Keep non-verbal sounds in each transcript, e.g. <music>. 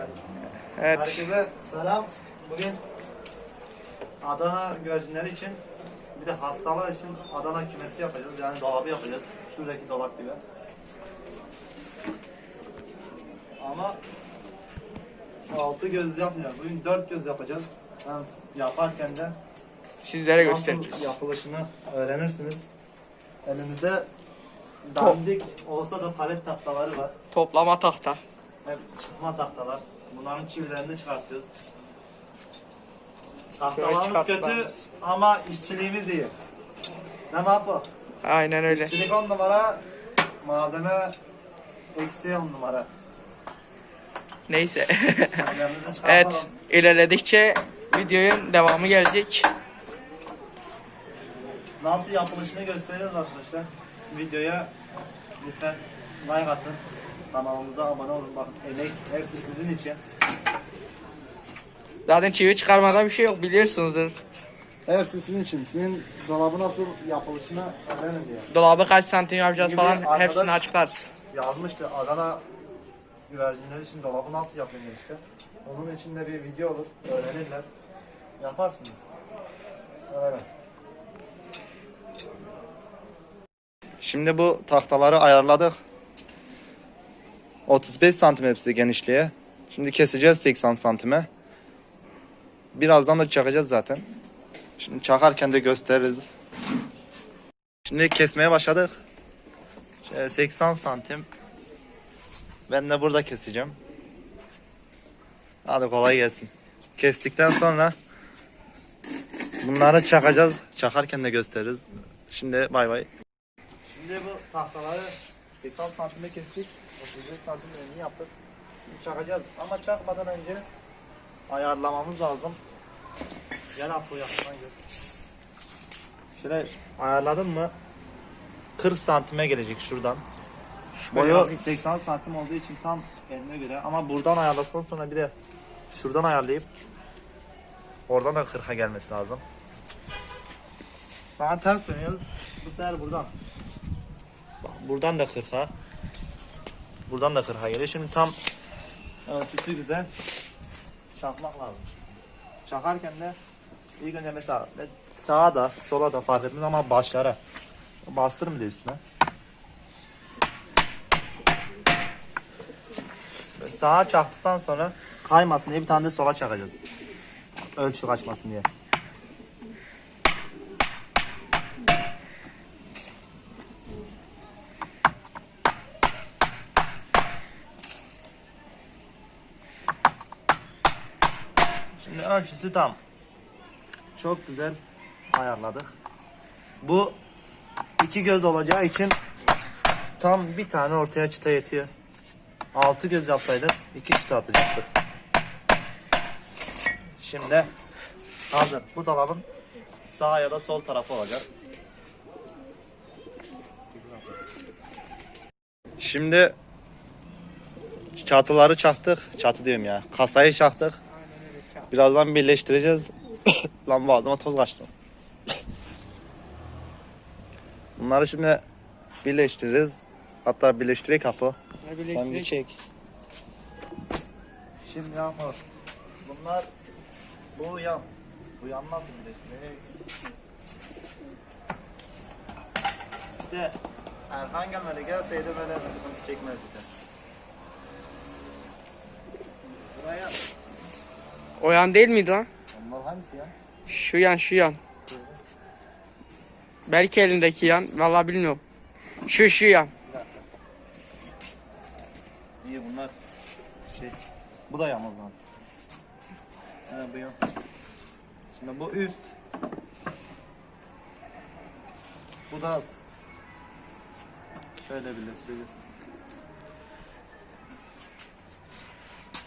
Evet. Herkese selam. Bugün Adana güvercinleri için bir de hastalar için Adana kümesi yapacağız. Yani dolabı yapacağız. Şuradaki dolap gibi. Ama altı göz yapmayacağız. Bugün dört göz yapacağız. Hem yaparken de Sizlere nasıl göstereceğiz. yapılışını öğrenirsiniz. Elimizde dandik olsa da palet tahtaları var. Toplama tahta. Hep çıkma tahtalar. Bunların çivilerini çıkartıyoruz. Tahtalarımız kötü ama işçiliğimiz iyi. Ne yapalım? Aynen öyle. İşçilik on numara, malzeme eksi on numara. Neyse. <laughs> Evet. ilerledikçe videonun devamı gelecek. Nasıl yapılışını gösteriyoruz arkadaşlar. Videoya lütfen like atın. Kanalımıza abone olun. Bakın emek hepsi sizin için. Zaten çivi çıkarmadan bir şey yok biliyorsunuzdur. Hepsi sizin için. Sizin dolabı nasıl yapılışını öğrenin diye. Dolabı kaç santim yapacağız Gibi falan arkadaş- hepsini açıklarız. yazmıştı Adana güvercinler için dolabı nasıl yapayım demişti. Onun için de bir video olur. Öğrenirler. Yaparsınız. Öyle. Şimdi bu tahtaları ayarladık. 35 santim hepsi genişliğe. Şimdi keseceğiz 80 santime. Birazdan da çakacağız zaten. Şimdi çakarken de gösteririz. Şimdi kesmeye başladık. Şöyle 80 santim. Ben de burada keseceğim. Hadi kolay gelsin. Kestikten sonra bunları çakacağız. Çakarken de gösteririz. Şimdi bay bay. Şimdi bu tahtaları 80 santimde kestik. 35 santim önünü yaptık. Şimdi çakacağız. Ama çakmadan önce ayarlamamız lazım. Gel Apo yakından gel. Şöyle ayarladın mı? 40 santime gelecek şuradan. Boyu 80 santim olduğu için tam eline göre ama buradan ayarladıktan sonra bir de şuradan ayarlayıp oradan da 40'a gelmesi lazım. An ters dönüyoruz. Bu sefer buradan. Bak buradan da 40'a. Buradan da 40'a geliyor. Şimdi tam ölçüsü güzel. Çakmak lazım. Çakarken de ilk önce mesela sağa da sola da fark etmez ama başlara bastırın bir de üstüne. Sağa çaktıktan sonra kaymasın diye bir tane de sola çakacağız. Ölçü kaçmasın diye. Şimdi ölçüsü tam. Çok güzel ayarladık. Bu iki göz olacağı için tam bir tane ortaya çıta yetiyor. Altı göz yapsaydık iki çıta atacaktık. Şimdi hazır. Bu dolabın sağ ya da sol tarafı olacak. Şimdi çatıları çaktık. Çatı diyorum ya. Kasayı çaktık. Birazdan birleştireceğiz. <coughs> Lan boğazıma toz kaçtı. Bunları şimdi birleştiririz. Hatta birleştirek kapı. Sen bir çek. Şimdi yapalım. Bunlar bu yan. Bu yan nasıl birleştirecek? İşte Erkan gelmedi gelseydi böyle sıkıntı çekmezdi. Buraya O yan değil miydi lan? onlar hangisi ya? Şu yan şu yan. Belki elindeki yan. Vallahi bilmiyorum. Şu şu yan. İyi bunlar şey. Bu da yan o zaman. He bu yan. Şimdi bu üst. Bu da alt. Şöyle birleştireceğiz.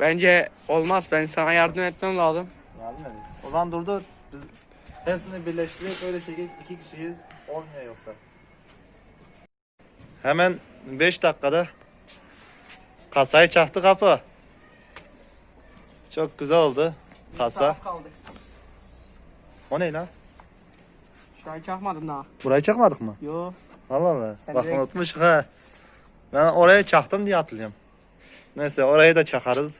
Bence olmaz. Ben sana yardım etmem lazım. Yardım edin. O zaman dur dur. Biz hepsini birleştirip öyle çekip iki kişiyiz. Olmuyor yoksa. Hemen 5 dakikada kasayı çaktı kapı. Çok güzel oldu kasa. kaldı. O ne lan? Şu an çakmadım daha. Burayı çakmadık mı? Yo. Allah Allah. Sen Bak direkt- unutmuşuk ha. Ben oraya çaktım diye hatırlıyorum. Neyse orayı da çakarız.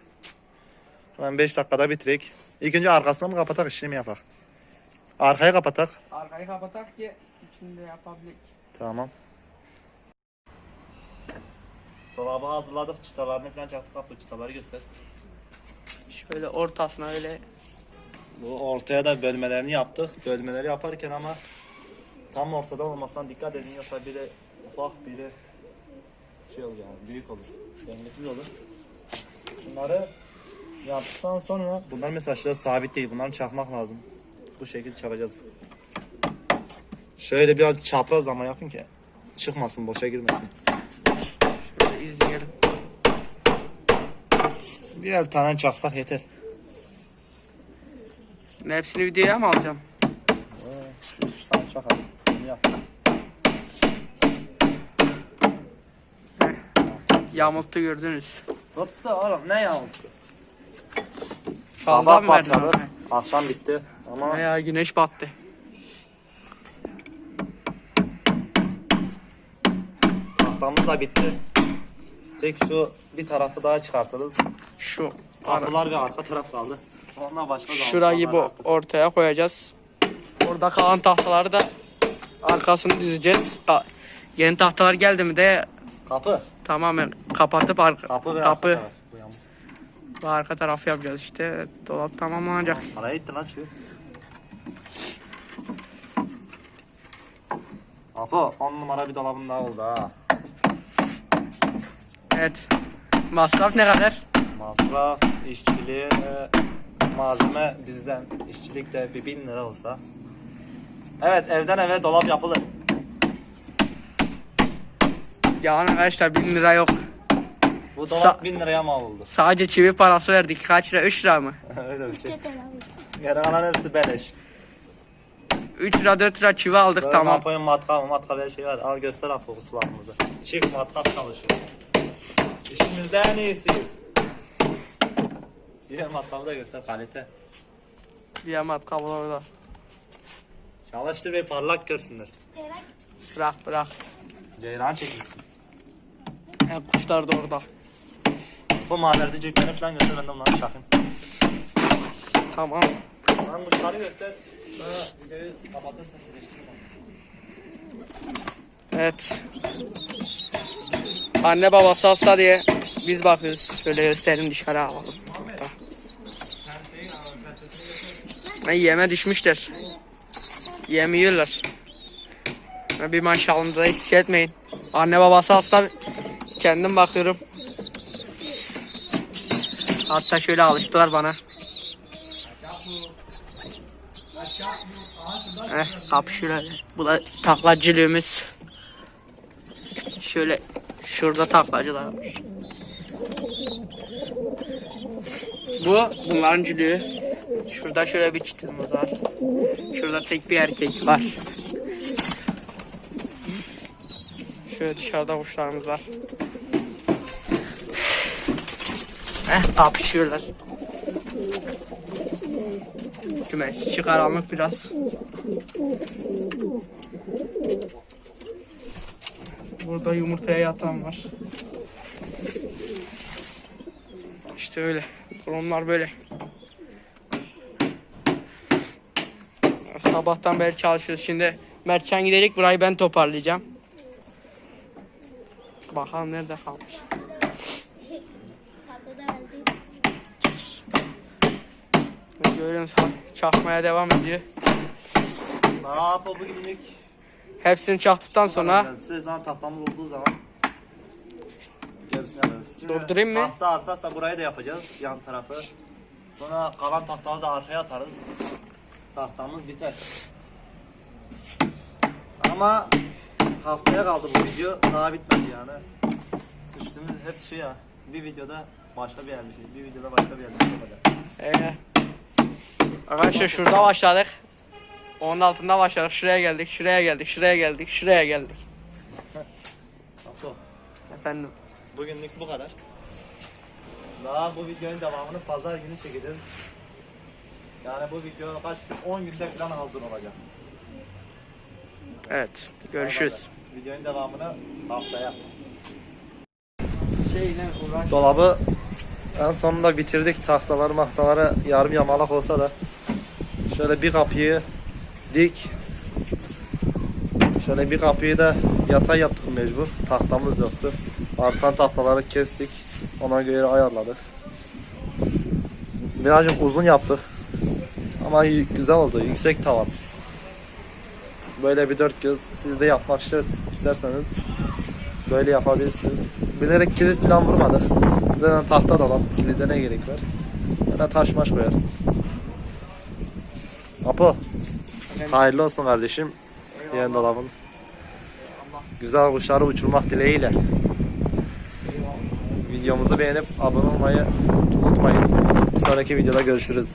Hemen 5 dakikada bitirek. İlk önce arkasını mı kapatak işini mi yapak? Arkayı kapatak. Arkayı kapatak ki içinde yapabilik. Tamam. Dolabı hazırladık. Çıtalarını falan çaktık. Kapı çıtaları göster. Şöyle ortasına öyle Bu ortaya da bölmelerini yaptık. Bölmeleri yaparken ama tam ortada olmasına dikkat edin yoksa biri ufak biri şey olur yani büyük olur. Dengesiz olur. Şunları yaptıktan sonra bunlar mesela şurada sabit değil. Bunları çakmak lazım. Bu şekilde çakacağız. Şöyle biraz çapraz ama yapın ki çıkmasın, boşa girmesin. şöyle izleyelim. Birer tane çaksak yeter. Hepsini videoya mı alacağım? Şu üç tane çakalım. Bunu yap. Yamultu gördünüz. Tuttu oğlum ne yavrum? Fazla Sabah mı verdin? başladı. ona? Akşam bitti. Ama Ya güneş battı. tahtamız da bitti. Tek şu bir tarafı daha çıkartırız. Şu ara, Kapılar ve arka taraf kaldı. Ondan başka zaman. şurayı bu ortaya koyacağız. Orada kalan tahtaları da arkasını dizeceğiz. Ka- Yeni tahtalar geldi mi de Kapı. tamamen kapatıp arka, Kapı ve kapı arka taraf. Ve arka tarafı yapacağız işte. Dolap tamamlanacak. Araya gitti lan şu. Apo 10 numara bir dolabın daha oldu ha. Evet. Masraf ne kadar? Masraf, işçiliği, malzeme bizden. İşçilik de bir bin lira olsa. Evet evden eve dolap yapılır. Yani arkadaşlar 1000 lira yok. Bu dolap Sa- bin liraya mal oldu. <laughs> Sadece çivi parası verdik. Kaç lira? 3 lira mı? Öyle bir şey. Geri kalan hepsi beleş. 3 lira 4 lira çivi aldık Böyle tamam. Apo'nun matkabı, matkabı her şey var. Al göster Apo kutularımızı. Çift matkap çalışıyor. İşimizde en iyisiyiz. Diğer matkabı da göster kalite. Bir matkap orada. Çalıştır ve parlak görsünler. Bırak bırak. Ceylan çekilsin. Ya kuşlar da orada. Bu mahallede cübeni falan göster ben de bunları çakayım. Tamam. Lan kuşları göster. Sonra videoyu kapatırsın. Evet. Anne babası hasta diye biz bakıyoruz. Şöyle gösterelim dışarı alalım. Yeme düşmüşler. Yem yiyorlar. Ve Bir maşallahınıza eksik etmeyin. Anne babası hasta. Kendim bakıyorum. Hatta şöyle alıştılar bana. Eh, kapı şöyle. Bu da taklacılığımız. Şöyle şurada taklacılar var. Bu bunların cülüğü. Şurada şöyle bir çıtırımız var. Şurada tek bir erkek var. Şöyle dışarıda kuşlarımız var. Eh kapışıyorlar. Kümes çıkaralım biraz. Burada yumurtaya yatan var. İşte öyle. Durumlar böyle. Sabahtan beri çalışıyoruz. Şimdi Mertcan gidecek. Burayı ben toparlayacağım. Bakalım nerede kalmış. Görüyorum çakmaya devam ediyor. O bugünlük? Hepsini çaktıktan sonra Siz zaman tahtamız olduğu zaman gerisini. Şimdi Durdurayım mı? Tahta artarsa burayı da yapacağız yan tarafı. Sonra kalan tahtaları da arkaya atarız. Tahtamız biter. Ama haftaya kaldı bu video. Daha bitmedi yani. Üstümüz hep şey ya. Bir videoda başka bir yerde. Bir videoda başka bir yerde. Ee, arkadaşlar şurada başladık. Onun altında başladık. Şuraya geldik, şuraya geldik, şuraya geldik, şuraya geldik. Apo, Efendim. Bugünlük bu kadar. Daha bu videonun devamını pazar günü çekeceğiz. Yani bu video kaç gün? 10 günde falan hazır olacak. Evet. Görüşürüz. Videonun devamını haftaya. Şeyle uğraş. Dolabı En sonunda bitirdik tahtaları mahtaları yarım yamalak olsa da şöyle bir kapıyı dik. Şöyle bir kapıyı da yatay yaptık mecbur. Tahtamız yoktu. Artan tahtaları kestik. Ona göre ayarladık. Birazcık uzun yaptık. Ama güzel oldu. Yüksek tavan. Böyle bir dört göz siz de yapmak ister- isterseniz böyle yapabilirsiniz. Bilerek kilit falan vurmadık. Zaten tahta dolap kilide ne gerek var? Ya da taş maş koyar Apo hayırlı olsun kardeşim. Yeni dolabın. Güzel kuşları uçurmak dileğiyle. Videomuzu beğenip abone olmayı unutmayın. Bir sonraki videoda görüşürüz